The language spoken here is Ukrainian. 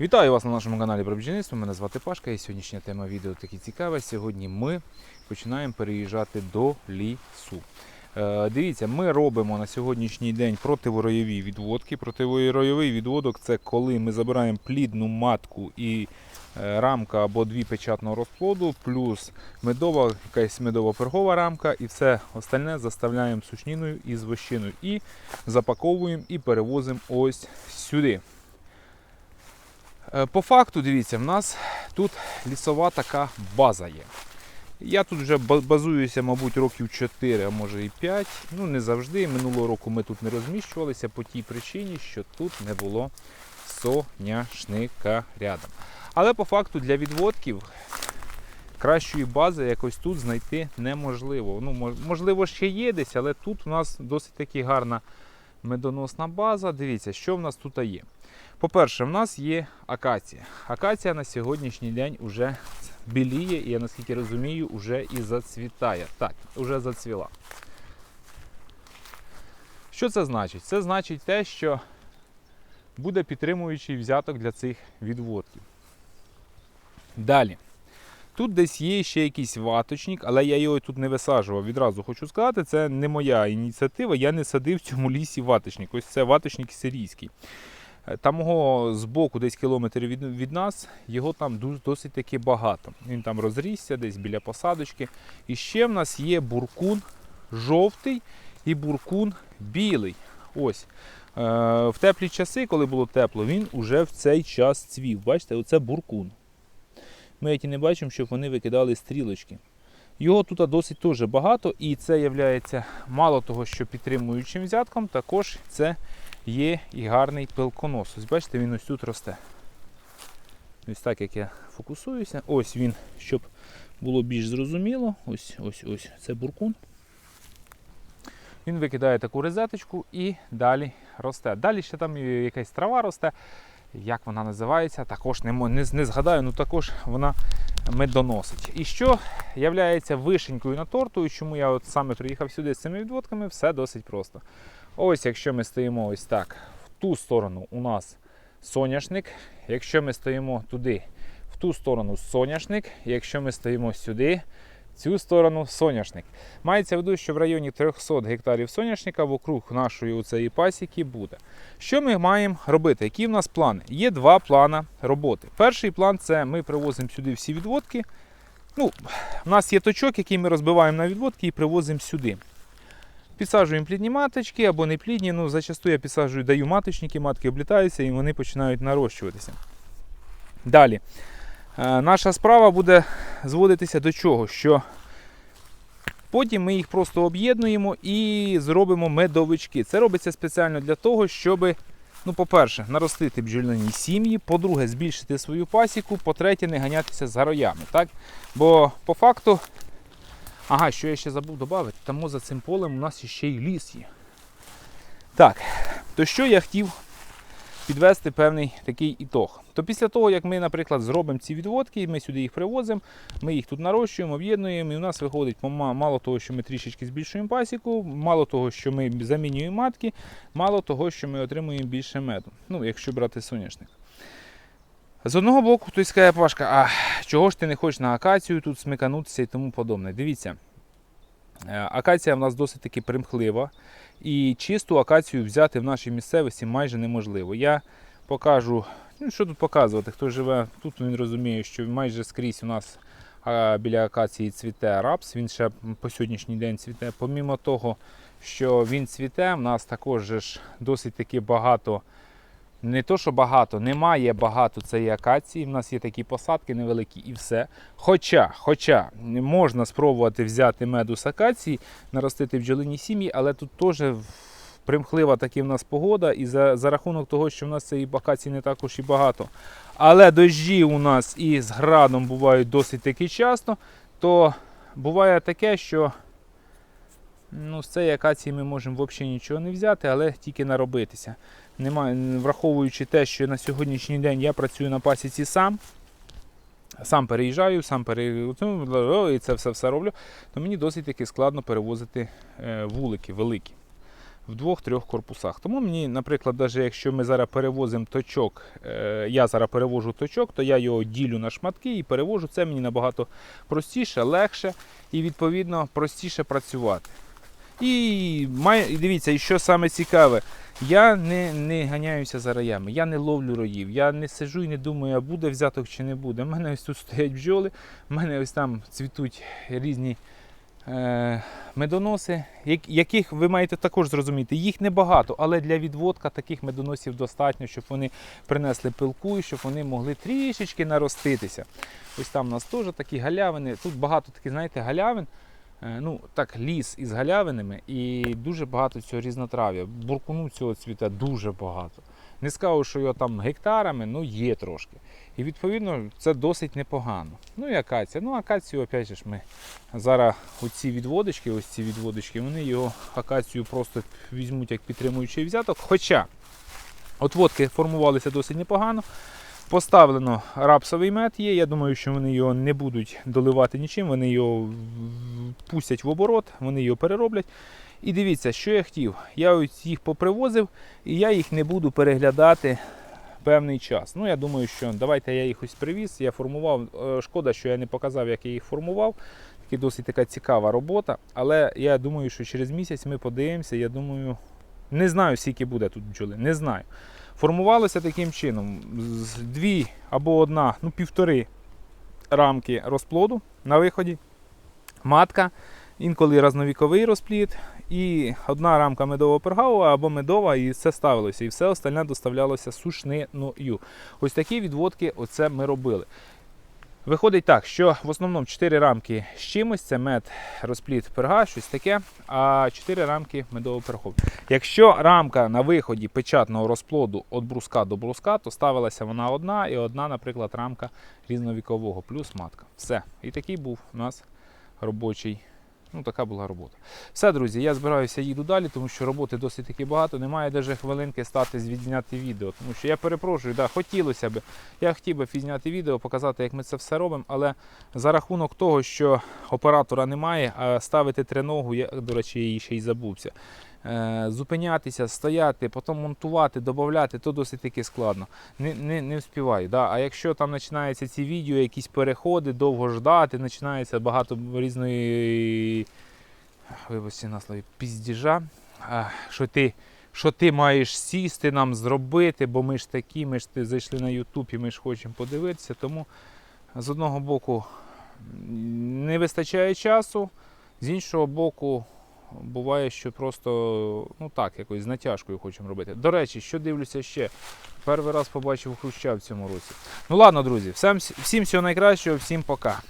Вітаю вас на нашому каналі про бджільництво. Мене звати Пашка і сьогоднішня тема відео таки цікава. Сьогодні ми починаємо переїжджати до лісу. Е, дивіться, ми робимо на сьогоднішній день противоройові відводки. Противоройовий відводок це коли ми забираємо плідну матку і е, рамка або дві печатного розплоду, плюс медова, якась медова пергова рамка, і все остальне заставляємо сушніною і з вощиною. І запаковуємо і перевозимо ось сюди. Е, По факту, дивіться, в нас тут лісова така база є. Я тут вже базуюся, мабуть, років 4, а може і 5. Ну, не завжди. Минулого року ми тут не розміщувалися по тій причині, що тут не було соняшника рядом. Але по факту для відводків кращої бази якось тут знайти неможливо. Ну, можливо, ще є десь, але тут у нас досить таки гарна медоносна база. Дивіться, що в нас тут є. По-перше, в нас є акація. Акація на сьогоднішній день вже біліє, і я наскільки розумію, вже і зацвітає. Так, вже зацвіла. Що це значить? Це значить те, що буде підтримуючий взяток для цих відводків. Далі. Тут десь є ще якийсь ваточник, але я його тут не висаджував. Відразу хочу сказати, це не моя ініціатива. Я не садив в цьому лісі ваточник. Ось це ваточник сирійський. Е, Там його збоку, десь кілометр від, від нас, його там досить таки багато. Він там розрісся десь біля посадочки. І ще в нас є буркун жовтий і буркун білий. Ось. Е, в теплі часи, коли було тепло, він уже в цей час цвів. Бачите, оце буркун. Ми які не бачимо, щоб вони викидали стрілочки. Його тут досить теж багато, і це є мало того, що підтримуючим взятком, також це є і гарний пилконос. Ось бачите, він ось тут росте. Ось так як я фокусуюся. Ось він, щоб було більш зрозуміло. Ось ось ось це буркун. Він викидає таку розеточку і далі росте. Далі ще там якась трава росте. Як вона називається, також не, не, не згадаю, ну також вона медоносить. І що є вишенькою на торту, і чому я от саме приїхав сюди з цими відводками, все досить просто. Ось якщо ми стоїмо ось так, в ту сторону у нас соняшник. Якщо ми стоїмо туди, в ту сторону соняшник. Якщо ми стоїмо сюди, цю сторону соняшник. Мається в виду, що в районі 300 гектарів соняшника вокруг нашої оцеї пасіки буде. Що ми маємо робити? Які в нас плани? Є два плани роботи. Перший план це ми привозимо сюди всі відводки. Ну, у нас є точок, який ми розбиваємо на відводки і привозимо сюди. Підсаджуємо плідні маточки або не плідні. Ну, зачасту я підсаджую, даю маточники, матки облітаються і вони починають нарощуватися. Далі. Е, наша справа буде зводитися до чого? Що потім ми їх просто об'єднуємо і зробимо медовички. Це робиться спеціально для того, щоб, ну, по-перше, наростити бджільні сім'ї, по-друге, збільшити свою пасіку, по-третє, не ганятися за роями. Так? Бо по факту Ага, що я ще забув додати, тому за цим полем у нас ще й ліс є. Так, то що я хотів підвести певний такий ітог. То після того, як ми, наприклад, зробимо ці відводки, ми сюди їх привозимо, ми їх тут нарощуємо, об'єднуємо, і у нас виходить мало того, що ми трішечки збільшуємо пасіку, мало того, що ми замінюємо матки, мало того, що ми отримуємо більше меду. Ну, якщо брати соняшник. З одного боку, хтось скаже, Пашка, а чого ж ти не хочеш на акацію тут смиканутися і тому подобне. Дивіться, акація в нас досить таки примхлива, і чисту акацію взяти в нашій місцевості майже неможливо. Я покажу, ну що тут показувати, хто живе тут, він розуміє, що майже скрізь у нас біля акації цвіте рапс, він ще по сьогоднішній день цвіте. Помімо того, що він цвіте, в нас також ж досить таки багато не то, що багато, немає багато цієї акації. В нас є такі посадки невеликі і все. Хоча, хоча можна спробувати взяти меду з акації, наростити бджолині сім'ї, але тут теж примхлива таки в нас погода, і за, за рахунок того, що в нас цієї акації не також і багато. Але дощі у нас і з градом бувають досить таки часто, то буває таке, що ну, з цієї акації ми можемо взагалі нічого не взяти, але тільки наробитися. Немає, враховуючи те, що на сьогоднішній день я працюю на пасіці сам, сам переїжджаю, сам пере... і це все все роблю, то мені досить таки складно перевозити е, вулики великі. в двох-трьох корпусах. Тому мені, наприклад, навіть якщо ми зараз перевозимо точок, е, я зараз перевожу точок, то я його ділю на шматки і перевожу. Це мені набагато простіше, легше і відповідно простіше працювати. І має, дивіться, і що саме цікаве, я не, не ганяюся за роями, я не ловлю роїв, я не сижу і не думаю, а буде взяток чи не буде. У мене ось тут стоять бджоли, у мене ось там цвітуть різні е, медоноси, як- яких ви маєте також зрозуміти, їх небагато, але для відводка таких медоносів достатньо, щоб вони принесли пилку і щоб вони могли трішечки нароститися. Ось там у нас теж такі галявини. Тут багато таких, знаєте, галявин. Е, Ну, так, ліс із галявинами і дуже багато цього різнотрав'я. Буркуну цього цвіта дуже багато. Не скажу, що його там гектарами, ну є трошки. І відповідно це досить непогано. Ну і акація. Ну, акацію, опять же, ми зараз оці відводочки, ось ці відводочки, вони його акацію просто візьмуть як підтримуючий взяток. Хоча отводки формувалися досить непогано. Поставлено рапсовий мед є. Я думаю, що вони його не будуть доливати нічим, вони його пустять в оборот, вони його перероблять. І дивіться, що я хотів. Я ось їх попривозив, і я їх не буду переглядати певний час. Ну, я думаю, що давайте я їх ось привіз, я формував. Е, Шкода, що я не показав, як я їх формував. Таки досить така цікава робота. Але я думаю, що через місяць ми подивимося. Я думаю, не знаю, скільки буде тут бджоли, не знаю. Формувалося таким чином: дві або одна, ну півтори рамки розплоду на виході, матка, інколи разновіковий розплід, і одна рамка медового пергава або медова, і це ставилося. І все остальне доставлялося сушниною. Ось такі відводки оце ми робили. Виходить так, що в основному 4 рамки з чимось, це мед, розплід перга, щось таке, а 4 рамки медового пергу. Якщо рамка на виході печатного розплоду від бруска до бруска, то ставилася вона одна і одна, наприклад, рамка різновікового, плюс матка. Все. І такий був у нас робочий. Ну, така була робота. Все, друзі, я збираюся їду далі, тому що роботи досить таки багато. Немає навіть хвилинки стати відзняти відео. Тому що я перепрошую, да, хотілося б. Я хотів би відзняти відео, показати, як ми це все робимо, але за рахунок того, що оператора немає, а ставити треногу, я, до речі, її ще й забувся. Е, зупинятися, стояти, потім монтувати, додати, то досить таки складно. Не, не, не вспіваю. Да? А якщо там починаються ці відео, якісь переходи, довго ждати, починається багато різної вибачте на слові, піздіжа, що ти. Що ти маєш сісти нам зробити, бо ми ж такі, ми ж ти зайшли на YouTube і ми ж хочемо подивитися. Тому з одного боку не вистачає часу, з іншого боку, буває, що просто ну так, якось з натяжкою хочемо робити. До речі, що дивлюся ще? Перший раз побачив хруща в цьому році. Ну ладно, друзі, всім, всім всього найкращого, всім пока.